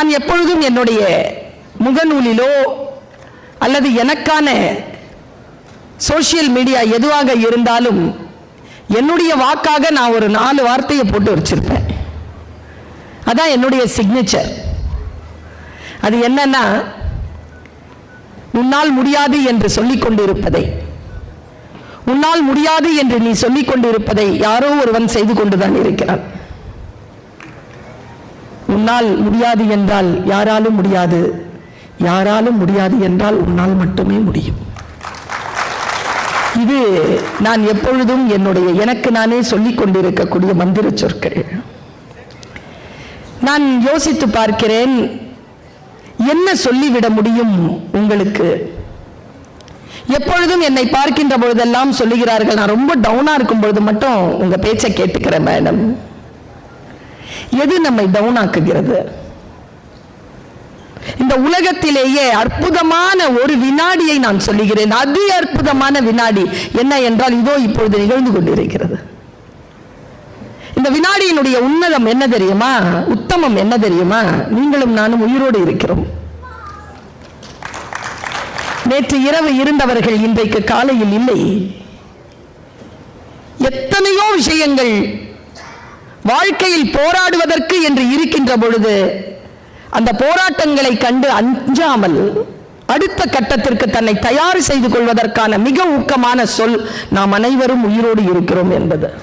நான் எப்பொழுதும் என்னுடைய முகநூலிலோ அல்லது எனக்கான சோஷியல் மீடியா எதுவாக இருந்தாலும் என்னுடைய வாக்காக நான் ஒரு நாலு வார்த்தையை போட்டு வச்சிருப்பேன். அதான் என்னுடைய சிக்னேச்சர் அது என்னன்னா உன்னால் முடியாது என்று சொல்லிக் கொண்டிருப்பதை உன்னால் முடியாது என்று நீ சொல்லிக் கொண்டிருப்பதை யாரோ ஒருவன் செய்து கொண்டுதான் இருக்கிறான். உன்னால் முடியாது என்றால் யாராலும் முடியாது. யாராலும் முடியாது என்றால் உன்னால் மட்டுமே முடியும். இது நான் எப்பொழுதும் என்னுடைய எனக்கு நானே சொல்லிக் கொண்டிருக்கக்கூடிய மந்திர சொற்கள். நான் யோசித்து பார்க்கிறேன் என்ன சொல்லிவிட முடியும் உங்களுக்கு? எப்பொழுதும் என்னை பார்க்கின்ற பொழுதெல்லாம் சொல்லுகிறார்கள். நான் ரொம்ப டவுனா இருக்கும் பொழுது மட்டும் உங்க பேச்சை கேட்டுக்கிறேன் மேடம் எது நம்மை டவுன் ஆக்குகிறது இந்த உலகத்திலேயே அற்புதமான ஒரு வினாடியை நான் சொல்லுகிறேன். அதி அற்புதமான வினாடி என்ன என்றால் இதோ இப்பொழுது நிகழ்ந்து கொண்டிருக்கிறது. இந்த வினாடியினுடைய உன்னதம் என்ன தெரியுமா? உத்தமம் என்ன தெரியுமா? நீங்களும் நானும் உயிரோடு இருக்கிறோம். நேற்று இரவு இருந்தவர்கள் இன்றைக்கு காலையில் இல்லை. எத்தனையோ விஷயங்கள் வாழ்க்கையில் போராடுவதற்கு என்று இருக்கின்ற பொழுது அந்த போராட்டங்களை கண்டு அஞ்சாமல் அடுத்த கட்டத்திற்கு தன்னை தயார் செய்து கொள்வதற்கான மிக ஊக்கமான சொல் நாம் அனைவரும் உயிரோடு இருக்கிறோம் என்பது.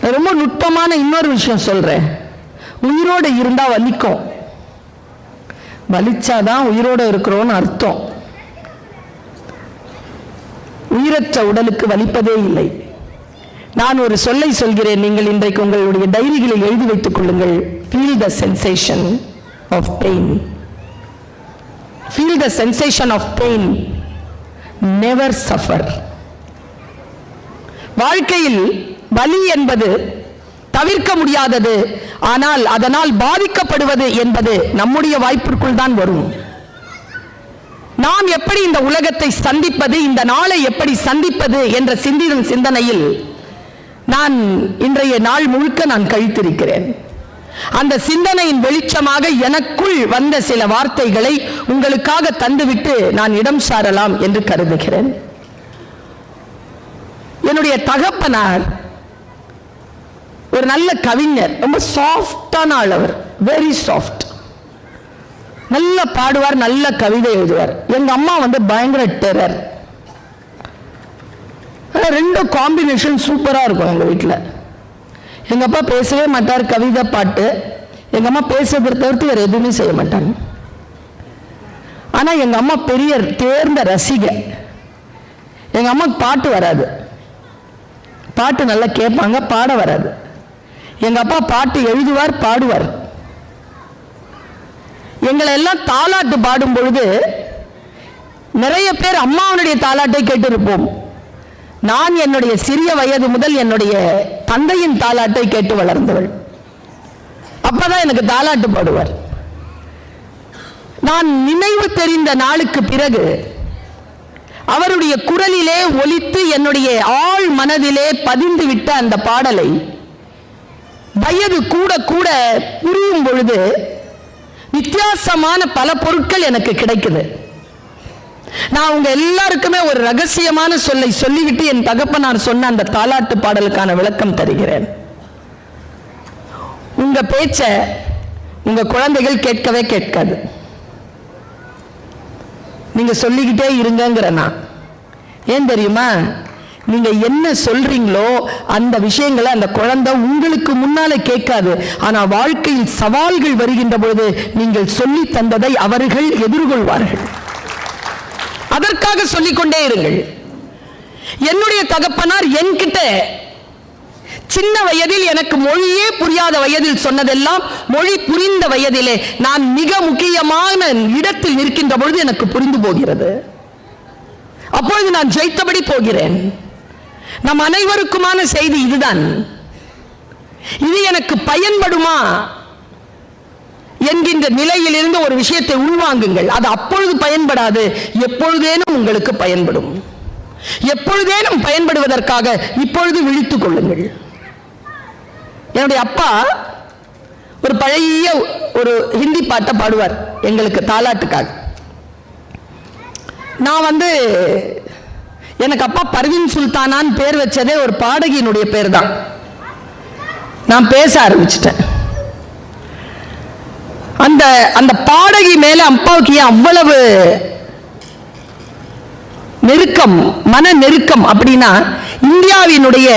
ரொம்ப நுட்பமான இன்னொரு விஷயம் சொல்றேன். உயிரோடு இருந்தா வலிக்கும். வலிச்சாதான் உயிரோடு இருக்கிறோம்னு அர்த்தம். உயிரற்ற உடலுக்கு வலிப்பதே இல்லை. நான் ஒரு சொல்லை சொல்கிறேன். நீங்கள் இன்றைக்கு உங்களுடைய டைரிகளில் எழுதி வைத்துக் கொள்ளுங்கள். Feel the sensation of pain feel the sensation of pain never suffer வாழ்க்கையில் வலி என்பது தவிர்க்க முடியாதது. ஆனால் அதனால் பாதிக்கப்படுவது என்பது நம்முடைய வாய்ப்பிற்குள் தான் வரும். நாம் எப்படி இந்த உலகத்தை சந்திப்பது இந்த நாளை எப்படி சந்திப்பது என்ற சிந்தின சிந்தனையில் நான் இன்றைய நாள் முழுக்க நான் கழித்திருக்கிறேன். அந்த சிந்தனையின் வெளிச்சமாக எனக்குள் வந்த சில வார்த்தைகளை உங்களுக்காக தந்துவிட்டு நான் இடம் சாரலாம் என்று கருதுகிறேன். என்னுடைய தகப்பனார் ஒரு நல்ல கவிஞர் ரொம்ப சாஃப்டான ஆள் அவர் வெரி சாஃப்ட் நல்ல பாடுவார் நல்ல கவிதை எழுதுவார். எங்க அம்மா வந்து பயங்கர டெரர். ரெண்டும் காம்பினேஷன் சூப்பராக இருக்கும் எங்கள் வீட்டில் எங்கள் அப்பா பேசவே மாட்டார் கவிதை பாட்டு. எங்கள் அம்மா பேசுறதை தவிர்த்து வேறு எதுவுமே செய்ய மாட்டாங்க. ஆனால் எங்கள் அம்மா பெரிய தேர்ந்த ரசிகை. எங்கள் அம்மா பாட்டு வராது. பாட்டு நல்லா கேட்பாங்க பாட வராது. எங்கள் அப்பா பாட்டு எழுதுவார் பாடுவார். எங்களை எல்லாம் தாலாட்டு பாடும் பொழுது நிறைய பேர் அம்மாவனுடைய தாலாட்டை கேட்டிருப்போம். நான் என்னுடைய சிறிய வயது முதல் என்னுடைய தந்தையின் தாலாட்டை கேட்டு வளர்ந்தவள். அப்பதான் எனக்கு தாலாட்டு பாடுவார். நான் நினைவு தெரிந்த நாளுக்கு பிறகு அவருடைய குரலிலே ஒலித்து என்னுடைய ஆழ் மனதிலே பதிந்து விட்ட அந்த பாடலை வயது கூட கூட புரியும் பொழுது வித்தியாசமான பல பொருட்கள் எனக்கு கிடைக்குது. நான் உங்க எல்லாருக்குமே ஒரு ரகசியமான சொல்லை சொல்லிவிட்டு என் தகப்பனார் சொன்ன அந்த தாலாட்டு பாடலுக்கான விளக்கம் தருகிறேன். உங்க பேச்ச உங்க குழந்தைகள் கேட்கவே கேட்காது. நீங்க சொல்லிக்கிட்டே இருங்கங்கிற நான். ஏன் தெரியுமா? நீங்க என்ன சொல்றீங்களோ அந்த விஷயங்களை அந்த குழந்தை உங்களுக்கு முன்னால கேட்காது. ஆனா வாழ்க்கையில் சவால்கள் வருகின்ற பொழுது நீங்கள் சொல்லி தந்ததை அவர்கள் எதிர்கொள்வார்கள். அதற்காக சொல்லிக்கொண்டே இருங்கள். என்னுடைய தகப்பனார் என்கிட்ட சின்ன வயதில் எனக்கு மொழியே புரியாத வயதில் சொன்னதெல்லாம் மொழி புரிந்த வயதிலே நான் மிக முக்கியமான இடத்தில் நிற்கின்ற பொழுது எனக்கு புரிந்து போகிறது. அப்பொழுது நான் ஜெயித்தபடி போகிறேன். நம் அனைவருக்குமான செய்தி இதுதான். இது எனக்கு பயன்படுமா? என்கின்ற நிலையிலிருந்து ஒரு விஷயத்தை உள்வாங்குங்கள். அது அப்பொழுது பயன்படாது எப்பொழுதேனும் உங்களுக்கு பயன்படும். எப்பொழுதேனும் பயன்படுவதற்காக இப்பொழுது விழித்துக் கொள்ளுங்கள். என்னுடைய அப்பா ஒரு பழைய ஒரு ஹிந்தி பாட்டை பாடுவார் எங்களுக்கு தாலாட்டுக்காக. நான் வந்து எனக்கு அப்பா பர்வீன் சுல்தானான்னு பேர் வச்சதே ஒரு பாடகியினுடைய பேர் தான். நான் பேச ஆரம்பிச்சிட்டேன். அந்த அந்த பாடகி மேல அப்பாவுக்கு ஏன் அவ்வளவு நெருக்கம் மன நெருக்கம் அப்படின்னா இந்தியாவினுடைய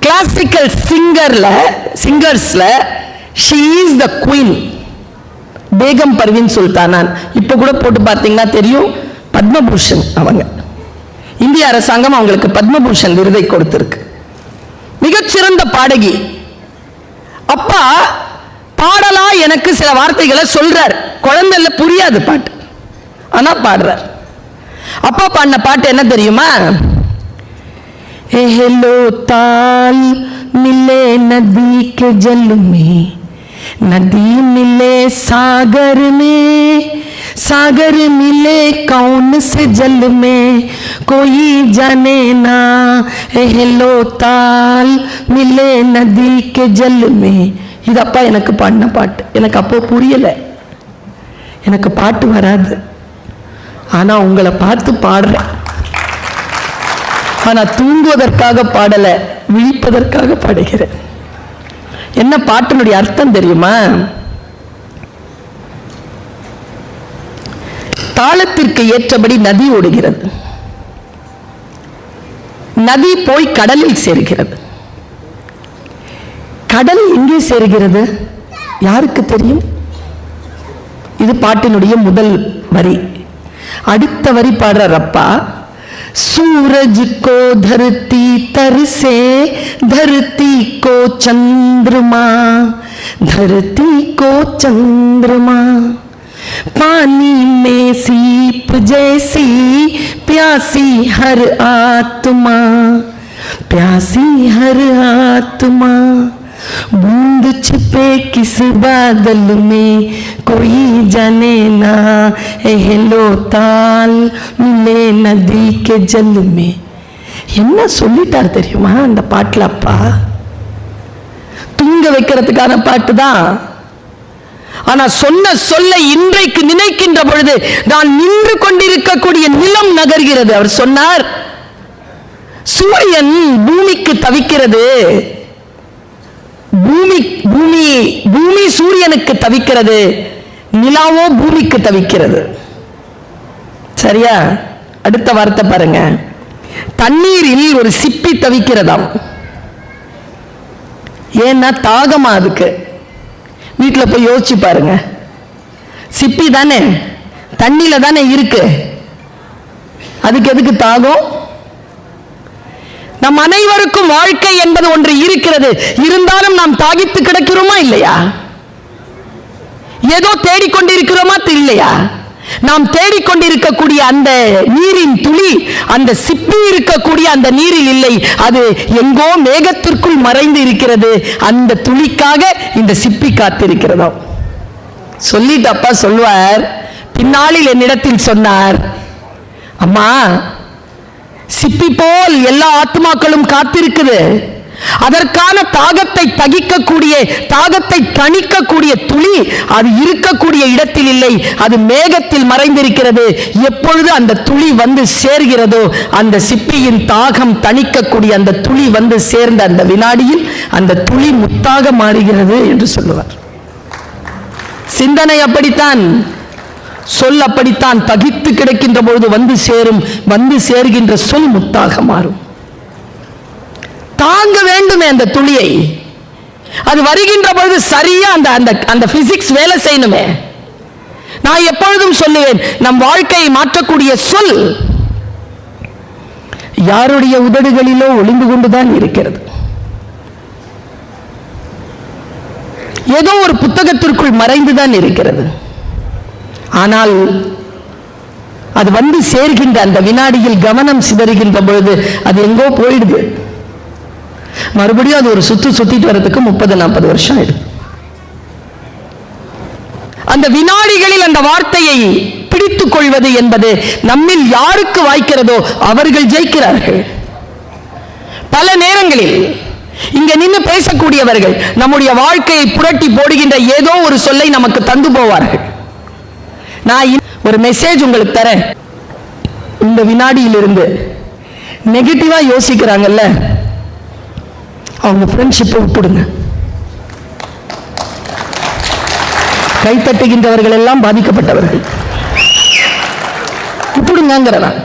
கிளாசிக்கல் சிங்கர்ல சிங்கர்ஸ்ல she is the queen Begum Parveen சுல்தானான் இப்போ கூட போட்டு பார்த்தீங்கன்னா தெரியும் பத்மபூஷன் அவங்க. இந்திய அரசாங்கம் அவங்களுக்கு பத்மபூஷன் விருதை கொடுத்துருக்கு. மிகச்சிறந்த பாடகி. அப்பா பாடலா எனக்கு சில வார்த்தைகளை சொல்றார் குழந்தைல புரியாது பாட்டு ஆனா பாடுறார் அப்பா பாடின பாட்டு என்ன தெரியுமா हेलो ताल मिले नदी के जल में नदी मिले सागर में सागर मिले कौन से जल में कोई जाने ना हेलो ताल मिले नदी के जल में இது அப்பா எனக்கு பாடின பாட்டு. எனக்கு அப்போ புரியலை. எனக்கு பாட்டு வராது. ஆனால் உங்களை பார்த்து பாடுறேன். ஆனால் தூங்குவதற்காக பாடலை விழிப்பதற்காக பாடுகிறேன். என்ன பாட்டினுடைய அர்த்தம் தெரியுமா? தாளத்திற்கு ஏற்றபடி நதி ஓடுகிறது. நதி போய் கடலில் சேர்கிறது. கடல் எங்கே சேர்கிறது யாருக்கு தெரியும் இது பாட்டினுடைய முதல் வரி அடுத்த வரி பாடுறார் அப்பா सूरज को धरती तर से धरती को चंद्रमा धरती को चंद्रमा पानी में सीप जैसी प्यासी हर आत्मा प्यासी हर आत्मा बूंद छिपे किस बादल में कोई जाने ना एहलो ताल मिले नदी के जल में என்ன சொல்லிட்டார் தெரியுமா அந்த பாட்டுல அப்பா தூங்க வைக்கிறதுக்கான பாட்டு தான் ஆனா சொன்ன சொல்ல இன்றைக்கு நினைக்கின்ற பொழுது நான் நின்று கொண்டிருக்கக்கூடிய நிலம் நகர்கிறது அவர் சொன்னார் சூரியன் பூமிக்கு தவிக்கிறது பூமி பூமி பூமி சூரியனுக்கு தவிக்கிறது. நிலாவோ பூமிக்கு தவிக்கிறது. சரியா? அடுத்த வார்த்தை பாருங்க. தண்ணீரில் ஒரு சிப்பி தவிக்கிறதாம். ஏன்னா தாகமா அதுக்கு. வீட்டில் போய் யோசிச்சு பாருங்க. சிப்பி தானே? தண்ணியில் தானே இருக்கு. அதுக்கு எதுக்கு தாகம்? நம் அனைவருக்கும் வாழ்க்கை என்பது ஒன்று இருக்கிறது. இருந்தாலும் நாம் தாகித்து கிடக்கிறோமா இல்லையா? ஏதோ தேடிக்கொண்டிருக்கிறோமா இல்லையா நாம் தேடிக்கொண்டிருக்கக்கூடிய அந்த நீரின் துளி அந்த சிப்பி இருக்கக்கூடிய அந்த நீரில் இல்லை. அது எங்கோ மேகத்திற்குள் மறைந்து இருக்கிறது. அந்த துளிக்காக இந்த சிப்பி காத்திருக்கிறதோ. சொல்லிட்டு அப்பா சொல்வார் பின்னாளில் என்னிடத்தில் சொன்னார் அம்மா சிப்பி போல் எல்லா ஆத்மாக்களும் காத்திருக்குது. அதற்கான தாகத்தை தகிக்கக்கூடிய தாகத்தை தணிக்கக்கூடிய துளி அது இருக்கக்கூடிய இடத்தில் இல்லை. அது மேகத்தில் மறைந்திருக்கிறது. எப்பொழுது அந்த துளி வந்து சேர்கிறதோ அந்த சிப்பியின் தாகம் தணிக்கக்கூடிய அந்த துளி வந்து சேர்ந்த அந்த வினாடியில் அந்த துளி முத்தாக மாறுகிறது என்று சொல்லுவார். சிந்தனை அப்படித்தான். சொல் அப்படித்தான் தகித்து கிடக்கின்ற பொழுது வந்து சேரும் வந்து சேர்கின்ற சொல் முத்தாக மாறும். தாங்க வேண்டுமே அந்த துளியை. அது வருகின்ற பொழுது சரியா அந்த அந்த அந்த பிசிக்ஸ் வேலை செய்யணுமே. நான் எப்பொழுதும் சொல்லுவேன் நம் வாழ்க்கையை மாற்றக்கூடிய சொல் யாருடைய உதடுகளிலோ ஒளிந்து கொண்டுதான் இருக்கிறது. ஏதோ ஒரு புத்தகத்திற்குள் மறைந்துதான் இருக்கிறது. ஆனால் அது வந்து சேர்கின்ற அந்த வினாடியில் கவனம் சிதறுகின்ற பொழுது அது எங்கோ போயிடுது. மறுபடியும் அது ஒரு சுத்து சுத்திட்டு வர்றதுக்கு முப்பது நாற்பது வருஷம் ஆயிடுது. அந்த வினாடிகளில் அந்த வார்த்தையை பிடித்துக் கொள்வது என்பது நம்மில் யாருக்கு வாய்க்கிறதோ அவர்கள் ஜெயிக்கிறார்கள். பல நேரங்களில் இங்க நின்று பேசக்கூடியவர்கள் நம்முடைய வாழ்க்கையை புரட்டி போடுகின்ற ஏதோ ஒரு சொல்லை நமக்கு தந்து போவார்கள். நான் ஒரு மெசேஜ் உங்களுக்கு தரேன். இந்த வினாடியிலிருந்து நெகட்டிவாக யோசிக்கிறாங்கல்ல அவங்க ஃப்ரெண்ட்ஷிப்பை விட்டுடுங்க. கைத்தட்டுகின்றவர்கள் எல்லாம் பாதிக்கப்பட்டவர்கள். விட்டுடுங்கிறேன்